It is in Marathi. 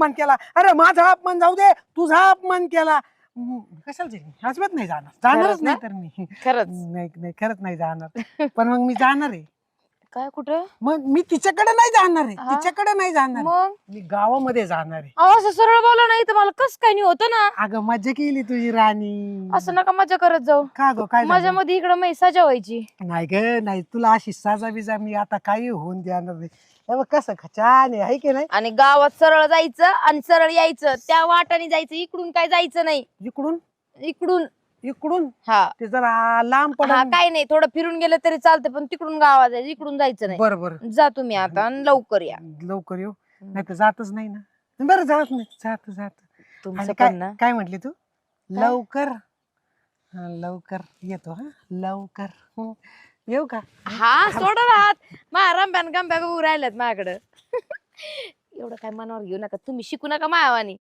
अपमान केला. अरे माझा अपमान जाऊ दे तुझा अपमान केला. कशाला जाईल अजिबात नाही जाणार. जाणारच खरंच ना? नाही तर मी. खरंच. नाही नाही खरंच नाही जाणार. पण मग मी जाणार आहे. काय कुठं? मग मी तिच्याकडे नाही जाणार आहे. हा? तिच्याकडे नाही जाणार मग? मी गावामध्ये जाणार आहे. अहो, असं सरळ बोला नाही तर मला कस काय नाही होतं ना? अगं मजा केली तुझी राणी. असं नका मजा करत जाऊ. का गो काय झालं? माझ्या मध्ये इकडं मै सजा व्हायची नाही ग नाही तुला अशी साजा बिजा मी आता काही होऊन देणार नाही. हे बघ कसं आहे की नाही? आणि गावात सरळ जायचं आणि सरळ यायचं. त्या वाटाने जायचं इकडून काय जायचं नाही. इकडून? इकडून. इकडून हा. ते जरा लांब हा काय नाही थोडं फिरून गेलं तरी चालतं पण तिकडून गावात जायचं इकडून जायचं नाही. बर बर. जा तुम्ही आता आणि लवकर या. लवकर येऊ. नाही तर जातच नाही ना. बरं जात नाही. जात जात. तुमचं आणि पण ना. काय काय म्हटली तू? लवकर. हा, लवकर येतो हा. लवकर. येऊ का? हा सोडा राहत. मा रंब्यान गंब्या बघू राहिल्यात माझ्याकडं एवढं काय मनावर घेऊ नका. तुम्ही शिकू नका मायावानी.